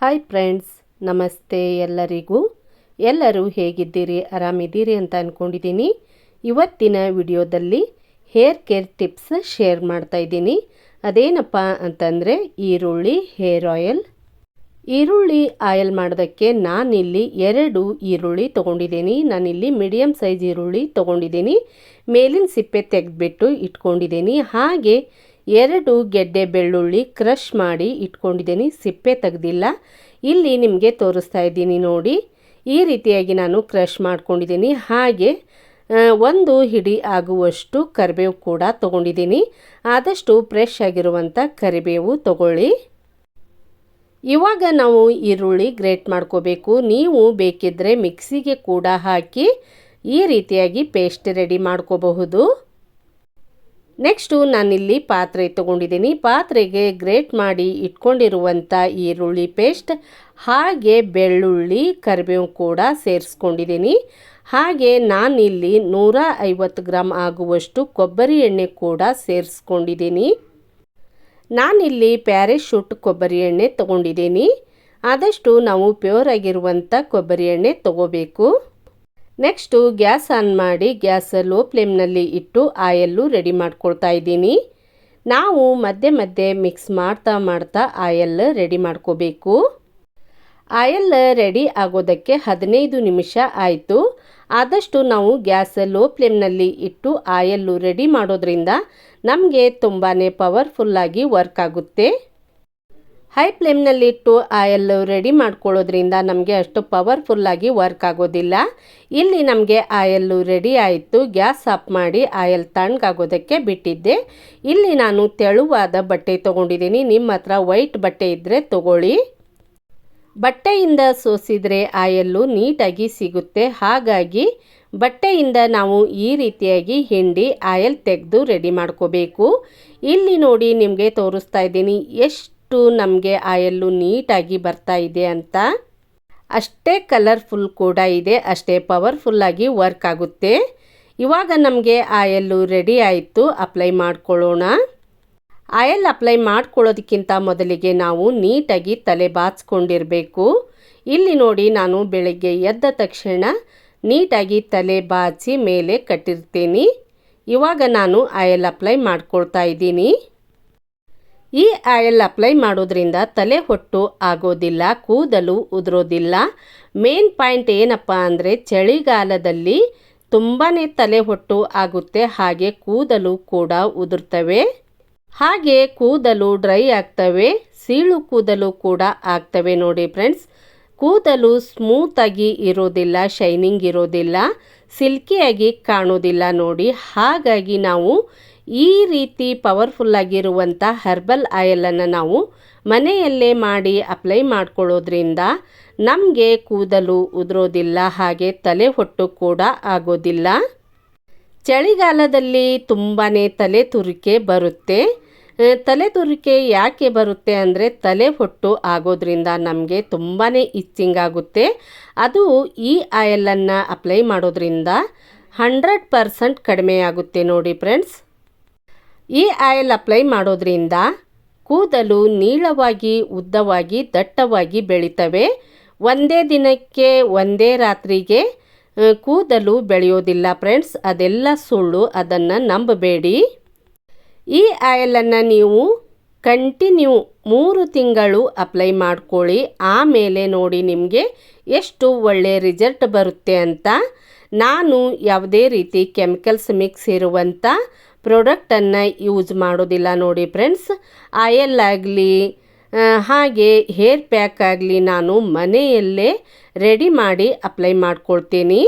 Hi friends ನಮಸ್ತೆ ಎಲ್ಲರಿಗೂ. ಎಲ್ಲರೂ ಹೇಗಿದ್ದೀರಿ? ಆರಾಮಿದ್ದೀರಿ ಅಂತ ಅಂದ್ಕೊಂಡಿದ್ದೀನಿ ಇವತ್ತಿನ ವಿಡಿಯೋದಲ್ಲಿ ಹೇರ್ ಕೇರ್ ಟಿಪ್ಸ್ ಶೇರ್ ಮಾಡ್ತಾ ಇದ್ದೀನಿ. ಅದೇನಪ್ಪ ಅಂತಂದರೆ ಈರುಳ್ಳಿ ಹೇರ್ ಆಯಿಲ್ ಈರುಳ್ಳಿ ಆಯಿಲ್ ಮಾಡೋದಕ್ಕೆ ನಾನಿಲ್ಲಿ ಎರಡು ಈರುಳ್ಳಿ ತೊಗೊಂಡಿದ್ದೀನಿ. ನಾನಿಲ್ಲಿ ಮೀಡಿಯಮ್ ಸೈಜ್ ಈರುಳ್ಳಿ ತೊಗೊಂಡಿದ್ದೀನಿ. ಮೇಲಿನ ಸಿಪ್ಪೆ ತೆಗೆದುಬಿಟ್ಟು ಇಟ್ಕೊಂಡಿದ್ದೀನಿ. ಹಾಗೆ ಎರಡು ಗೆಡ್ಡೆ ಬೆಳ್ಳುಳ್ಳಿ ಕ್ರಷ್ ಮಾಡಿ ಇಟ್ಕೊಂಡಿದ್ದೀನಿ, ಸಿಪ್ಪೆ ತೆಗೆದಿಲ್ಲ. ಇಲ್ಲಿ ನಿಮಗೆ ತೋರಿಸ್ತಾ ಇದ್ದೀನಿ ನೋಡಿ. ಈ ರೀತಿಯಾಗಿ ನಾನು ಕ್ರಷ್ ಮಾಡ್ಕೊಂಡಿದ್ದೀನಿ. ಹಾಗೆ ಒಂದು ಹಿಡಿ ಆಗುವಷ್ಟು ಕರಿಬೇವು ಕೂಡ ತೊಗೊಂಡಿದ್ದೀನಿ. ಆದಷ್ಟು ಫ್ರೆಶ್ ಆಗಿರುವಂಥ ಕರಿಬೇವು ತಗೊಳ್ಳಿ. ಇವಾಗ ನಾವು ಈರುಳ್ಳಿ ಗ್ರೇಟ್ ಮಾಡ್ಕೋಬೇಕು. ನೀವು ಬೇಕಿದ್ದರೆ ಮಿಕ್ಸಿಗೆ ಕೂಡ ಹಾಕಿ ಈ ರೀತಿಯಾಗಿ ಪೇಸ್ಟ್ ರೆಡಿ ಮಾಡ್ಕೋಬಹುದು. ನೆಕ್ಸ್ಟು ನಾನಿಲ್ಲಿ ಪಾತ್ರೆ ತೊಗೊಂಡಿದ್ದೀನಿ. ಪಾತ್ರೆಗೆ ಗ್ರೇಟ್ ಮಾಡಿ ಇಟ್ಕೊಂಡಿರುವಂಥ ಈರುಳ್ಳಿ ಪೇಸ್ಟ್, ಹಾಗೆ ಬೆಳ್ಳುಳ್ಳಿ ಕರಿಬೇವು ಕೂಡ ಸೇರಿಸ್ಕೊಂಡಿದ್ದೀನಿ. ಹಾಗೆ ನಾನಿಲ್ಲಿ ನೂರ ಐವತ್ತು ಗ್ರಾಮ್ ಆಗುವಷ್ಟು ಕೊಬ್ಬರಿ ಎಣ್ಣೆ ಕೂಡ ಸೇರಿಸ್ಕೊಂಡಿದ್ದೀನಿ. ನಾನಿಲ್ಲಿ ಪ್ಯಾರೆಶೂಟ್ ಕೊಬ್ಬರಿ ಎಣ್ಣೆ ತೊಗೊಂಡಿದ್ದೀನಿ. ಆದಷ್ಟು ನಾವು ಪ್ಯೂರ್ ಆಗಿರುವಂಥ ಕೊಬ್ಬರಿ ಎಣ್ಣೆ ತೊಗೋಬೇಕು. ನೆಕ್ಸ್ಟು ಗ್ಯಾಸ್ ಆನ್ ಮಾಡಿ ಗ್ಯಾಸ್ ಲೋ ಫ್ಲೇಮ್ನಲ್ಲಿ ಇಟ್ಟು ಆಯಲ್ಲು ರೆಡಿ ಮಾಡ್ಕೊಳ್ತಾ ಇದ್ದೀನಿ. ನಾವು ಮಧ್ಯೆ ಮಧ್ಯೆ ಮಿಕ್ಸ್ ಮಾಡ್ತಾ ಮಾಡ್ತಾ ಆಯಲ್ ರೆಡಿ ಮಾಡ್ಕೋಬೇಕು. ಆಯಲ್ ರೆಡಿ ಆಗೋದಕ್ಕೆ ಹದಿನೈದು ನಿಮಿಷ ಆಯಿತು. ಆದಷ್ಟು ನಾವು ಗ್ಯಾಸ್ ಲೋ ಫ್ಲೇಮ್ನಲ್ಲಿ ಇಟ್ಟು ಆಯಲ್ಲು ರೆಡಿ ಮಾಡೋದ್ರಿಂದ ನಮಗೆ ತುಂಬಾ ಪವರ್ಫುಲ್ಲಾಗಿ ವರ್ಕ್ ಆಗುತ್ತೆ. ಹೈ ಫ್ಲೇಮ್ನಲ್ಲಿಟ್ಟು ಆಯಿಲ್ ರೆಡಿ ಮಾಡ್ಕೊಳ್ಳೋದ್ರಿಂದ ನಮಗೆ ಅಷ್ಟು ಪವರ್ಫುಲ್ಲಾಗಿ ವರ್ಕ್ ಆಗೋದಿಲ್ಲ. ಇಲ್ಲಿ ನಮಗೆ ಆಯಲ್ಲು ರೆಡಿ ಆಯಿತು. ಗ್ಯಾಸ್ ಆಫ್ ಮಾಡಿ ಆಯಲ್ ತಣ್ಣಗಾಗೋದಕ್ಕೆ ಬಿಟ್ಟಿದ್ದೆ. ಇಲ್ಲಿ ನಾನು ತೆಳುವಾದ ಬಟ್ಟೆ ತೊಗೊಂಡಿದ್ದೀನಿ. ನಿಮ್ಮ ಹತ್ರ ವೈಟ್ ಬಟ್ಟೆ ಇದ್ದರೆ ತೊಗೊಳ್ಳಿ. ಬಟ್ಟೆಯಿಂದ ಸೋಸಿದರೆ ಆಯಲ್ಲು ನೀಟಾಗಿ ಸಿಗುತ್ತೆ. ಹಾಗಾಗಿ ಬಟ್ಟೆಯಿಂದ ನಾವು ಈ ರೀತಿಯಾಗಿ ಹಿಂಡಿ ಆಯಲ್ ತೆಗೆದು ರೆಡಿ ಮಾಡ್ಕೋಬೇಕು. ಇಲ್ಲಿ ನೋಡಿ ನಿಮಗೆ ತೋರಿಸ್ತಾ ಇದ್ದೀನಿ. ಎಷ್ಟು ನಮಗೆ ಆಯಲ್ಲು ನೀಟಾಗಿ ಬರ್ತಾ ಇದೆ ಅಂತ. ಅಷ್ಟೇ ಕಲರ್ಫುಲ್ ಕೂಡ ಇದೆ, ಅಷ್ಟೇ ಪವರ್ಫುಲ್ಲಾಗಿ ವರ್ಕ್ ಆಗುತ್ತೆ. ಇವಾಗ ನಮಗೆ ಆಯಲ್ಲು ರೆಡಿ ಆಯಿತು ಅಪ್ಲೈ ಮಾಡ್ಕೊಳ್ಳೋಣ. ಆಯಲ್ ಅಪ್ಲೈ ಮಾಡ್ಕೊಳ್ಳೋದಕ್ಕಿಂತ ಮೊದಲಿಗೆ ನಾವು ನೀಟಾಗಿ ತಲೆ ಬಾಚ್ಕೊಂಡಿರಬೇಕು. ಇಲ್ಲಿ ನೋಡಿ ನಾನು ಬೆಳಗ್ಗೆ ಎದ್ದ ತಕ್ಷಣ ನೀಟಾಗಿ ತಲೆ ಬಾಚಿ ಮೇಲೆ ಕಟ್ಟಿರ್ತೀನಿ. ಇವಾಗ ನಾನು ಆಯಲ್ ಅಪ್ಲೈ ಮಾಡ್ಕೊಳ್ತಾ ಇದ್ದೀನಿ. ಈ ಆಯಿಲ್ ಅಪ್ಲೈ ಮಾಡೋದ್ರಿಂದ ತಲೆ ಹೊಟ್ಟು ಆಗೋದಿಲ್ಲ, ಕೂದಲು ಉದುರೋದಿಲ್ಲ. ಮೇನ್ ಪಾಯಿಂಟ್ ಏನಪ್ಪ ಅಂದರೆ ಚಳಿಗಾಲದಲ್ಲಿ ತುಂಬಾ ತಲೆ ಹೊಟ್ಟು ಆಗುತ್ತೆ, ಹಾಗೆ ಕೂದಲು ಕೂಡ ಉದುರ್ತವೆ. ಹಾಗೆ ಕೂದಲು ಡ್ರೈ ಆಗ್ತವೆ, ಸೀಳು ಕೂದಲು ಕೂಡ ಆಗ್ತವೆ ನೋಡಿ ಫ್ರೆಂಡ್ಸ್. ಕೂದಲು ಸ್ಮೂತಾಗಿ ಇರೋದಿಲ್ಲ, ಶೈನಿಂಗ್ ಇರೋದಿಲ್ಲ, ಸಿಲ್ಕಿಯಾಗಿ ಕಾಣೋದಿಲ್ಲ ನೋಡಿ. ಹಾಗಾಗಿ ನಾವು ಈ ರೀತಿ ಪವರ್ಫುಲ್ಲಾಗಿರುವಂಥ ಹರ್ಬಲ್ ಆಯಲನ್ನು ನಾವು ಮನೆಯಲ್ಲೇ ಮಾಡಿ ಅಪ್ಲೈ ಮಾಡ್ಕೊಳ್ಳೋದ್ರಿಂದ ನಮಗೆ ಕೂದಲು ಉದುರೋದಿಲ್ಲ, ಹಾಗೆ ತಲೆ ಹೊಟ್ಟು ಕೂಡ ಆಗೋದಿಲ್ಲ. ಚಳಿಗಾಲದಲ್ಲಿ ತುಂಬಾ ತಲೆ ತುರಿಕೆ ಬರುತ್ತೆ. ತಲೆ ತುರಿಕೆ ಯಾಕೆ ಬರುತ್ತೆ ಅಂದರೆ ತಲೆ ಹೊಟ್ಟು ಆಗೋದ್ರಿಂದ ನಮಗೆ ತುಂಬಾ ಇಚ್ಚಿಂಗ್ ಆಗುತ್ತೆ. ಅದು ಈ ಆಯಲನ್ನು ಅಪ್ಲೈ ಮಾಡೋದ್ರಿಂದ ಹಂಡ್ರೆಡ್ ಪರ್ಸೆಂಟ್ ಕಡಿಮೆ ಆಗುತ್ತೆ ನೋಡಿ ಫ್ರೆಂಡ್ಸ್ ಈ ಆಯಿಲ್ ಅಪ್ಲೈ ಮಾಡೋದ್ರಿಂದ ಕೂದಲು ನೀಳವಾಗಿ, ಉದ್ದವಾಗಿ, ದಟ್ಟವಾಗಿ ಬೆಳೀತವೆ. ಒಂದೇ ದಿನಕ್ಕೆ ಒಂದೇ ರಾತ್ರಿಗೆ ಕೂದಲು ಬೆಳೆಯೋದಿಲ್ಲ ಫ್ರೆಂಡ್ಸ್. ಅದೆಲ್ಲ ಸುಳ್ಳು, ಅದನ್ನು ನಂಬಬೇಡಿ. ಈ ಆಯಲನ್ನು ನೀವು ಕಂಟಿನ್ಯೂ ಮೂರು ತಿಂಗಳು ಅಪ್ಲೈ ಮಾಡ್ಕೊಳ್ಳಿ. ಆಮೇಲೆ ನೋಡಿ ನಿಮಗೆ ಎಷ್ಟು ಒಳ್ಳೆಯ ರಿಸಲ್ಟ್ ಬರುತ್ತೆ ಅಂತ. ನಾನು ಯಾವುದೇ ರೀತಿ ಕೆಮಿಕಲ್ಸ್ ಮಿಕ್ಸ್ ಇರುವಂಥ ಪ್ರಾಡಕ್ಟನ್ನು ಯೂಸ್ ಮಾಡೋದಿಲ್ಲ ನೋಡಿ ಫ್ರೆಂಡ್ಸ್ ಆಯಲ್ ಆಗಲಿ ಹಾಗೆ ಹೇರ್ ಪ್ಯಾಕ್ ಆಗಲಿ ನಾನು ಮನೆಯಲ್ಲೇ ರೆಡಿ ಮಾಡಿ ಅಪ್ಲೈ ಮಾಡ್ಕೊಳ್ತೀನಿ.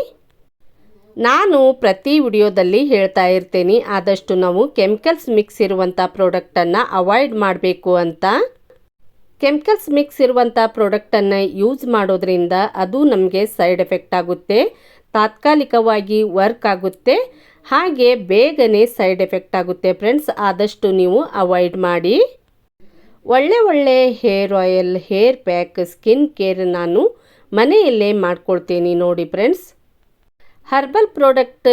ನಾನು ಪ್ರತಿ ವಿಡಿಯೋದಲ್ಲಿ ಹೇಳ್ತಾ ಇರ್ತೀನಿ, ಆದಷ್ಟು ನಾವು ಕೆಮಿಕಲ್ಸ್ ಮಿಕ್ಸ್ ಇರುವಂಥ ಪ್ರಾಡಕ್ಟನ್ನು ಅವಾಯ್ಡ್ ಮಾಡಬೇಕು ಅಂತ. ಕೆಮಿಕಲ್ಸ್ ಮಿಕ್ಸ್ ಇರುವಂಥ ಪ್ರಾಡಕ್ಟನ್ನು ಯೂಸ್ ಮಾಡೋದ್ರಿಂದ ಅದು ನಮಗೆ ಸೈಡ್ ಎಫೆಕ್ಟ್ ಆಗುತ್ತೆ. ತಾತ್ಕಾಲಿಕವಾಗಿ ವರ್ಕ್ ಆಗುತ್ತೆ. ಹಾಗೆ ಬೇಗನೆ ಸೈಡ್ ಎಫೆಕ್ಟ್ ಆಗುತ್ತೆ ಫ್ರೆಂಡ್ಸ್. ಆದಷ್ಟು ನೀವು ಅವಾಯ್ಡ್ ಮಾಡಿ. ಒಳ್ಳೆ ಒಳ್ಳೆ hair oil, hair pack, skin care ನಾನು ಮನೆಯಲ್ಲೇ ಮಾಡ್ಕೊಳ್ತೀನಿ ನೋಡಿ ಫ್ರೆಂಡ್ಸ್. ಹರ್ಬಲ್ ಪ್ರಾಡಕ್ಟ್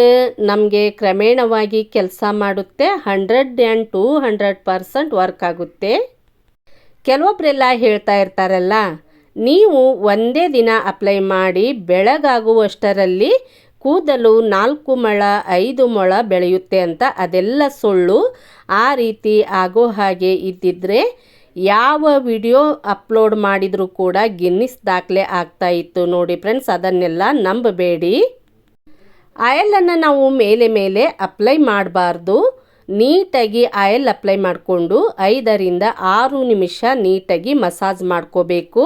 ನಮಗೆ ಕ್ರಮೇಣವಾಗಿ ಕೆಲಸ ಮಾಡುತ್ತೆ. Hundred and two hundred percent work ಆಗುತ್ತೆ. ಕೆಲವೊಬ್ಬರೆಲ್ಲ ಹೇಳ್ತಾ ಇರ್ತಾರಲ್ಲ ನೀವು ಒಂದೇ ದಿನ ಅಪ್ಲೈ ಮಾಡಿ ಬೆಳಗಾಗುವಷ್ಟರಲ್ಲಿ ಕೂದಲು ನಾಲ್ಕು ಮೊಳ, ಐದು ಮೊಳ ಬೆಳೆಯುತ್ತೆ ಅಂತ ಅದೆಲ್ಲ ಸುಳ್ಳು. ಆ ರೀತಿ ಆಗೋ ಹಾಗೆ ಇದ್ದಿದ್ದರೆ ಯಾವ ವಿಡಿಯೋ ಅಪ್ಲೋಡ್ ಮಾಡಿದರೂ ಕೂಡ ಗಿನ್ನಿಸ್ ದಾಖಲೆ ಆಗ್ತಾ ಇತ್ತು ನೋಡಿ ಫ್ರೆಂಡ್ಸ್, ಅದನ್ನೆಲ್ಲ ನಂಬಬೇಡಿ. ಆಯಲನ್ನು ನಾವು ಮೇಲೆ ಮೇಲೆ ಅಪ್ಲೈ ಮಾಡಬಾರ್ದು. ನೀಟಾಗಿ ಆಯಿಲ್ ಅಪ್ಲೈ ಮಾಡಿಕೊಂಡು ಐದರಿಂದ ಆರು ನಿಮಿಷ ನೀಟಾಗಿ ಮಸಾಜ್ ಮಾಡ್ಕೋಬೇಕು.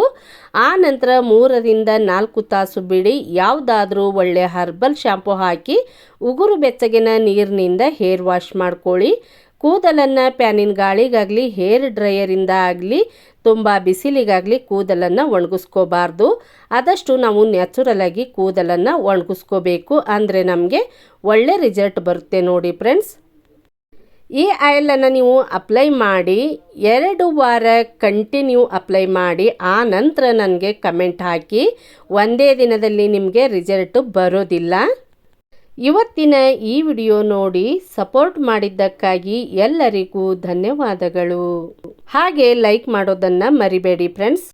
ಆ ನಂತರ ಮೂರರಿಂದ ನಾಲ್ಕು ತಾಸು ಬಿಡಿ ಯಾವುದಾದ್ರೂ ಒಳ್ಳೆ ಹರ್ಬಲ್ ಶಾಂಪು ಹಾಕಿ ಉಗುರು ಬೆಚ್ಚಗಿನ ನೀರಿನಿಂದ ಹೇರ್ ವಾಶ್ ಮಾಡ್ಕೊಳ್ಳಿ. ಕೂದಲನ್ನು ಪ್ಯಾನಿನ ಗಾಳಿಗಾಗಲಿ, ಹೇರ್ ಡ್ರೈಯರಿಂದ ಆಗಲಿ, ತುಂಬ ಬಿಸಿಲಿಗಾಗಲಿ ಕೂದಲನ್ನು ಒಣಗಿಸ್ಕೋಬಾರ್ದು. ಆದಷ್ಟು ನಾವು ನ್ಯಾಚುರಲ್ ಆಗಿ ಕೂದಲನ್ನು ಒಣಗಿಸ್ಕೋಬೇಕು. ಅಂದರೆ ನಮಗೆ ಒಳ್ಳೆ ರಿಸಲ್ಟ್ ಬರುತ್ತೆ ನೋಡಿ ಫ್ರೆಂಡ್ಸ್. ಈ ಆಯಿಲನ್ನು ನೀವು ಅಪ್ಲೈ ಮಾಡಿ, ಎರಡು ವಾರ ಕಂಟಿನ್ಯೂ ಅಪ್ಲೈ ಮಾಡಿ, ಆ ನಂತರ ನನಗೆ ಕಮೆಂಟ್ ಹಾಕಿ. ಒಂದೇ ದಿನದಲ್ಲಿ ನಿಮಗೆ ರಿಸಲ್ಟು ಬರೋದಿಲ್ಲ. ಇವತ್ತಿನ ಈ ವಿಡಿಯೋ ನೋಡಿ ಸಪೋರ್ಟ್ ಮಾಡಿದ್ದಕ್ಕಾಗಿ ಎಲ್ಲರಿಗೂ ಧನ್ಯವಾದಗಳು. ಹಾಗೆ ಲೈಕ್ ಮಾಡೋದನ್ನು ಮರಿಬೇಡಿ ಫ್ರೆಂಡ್ಸ್.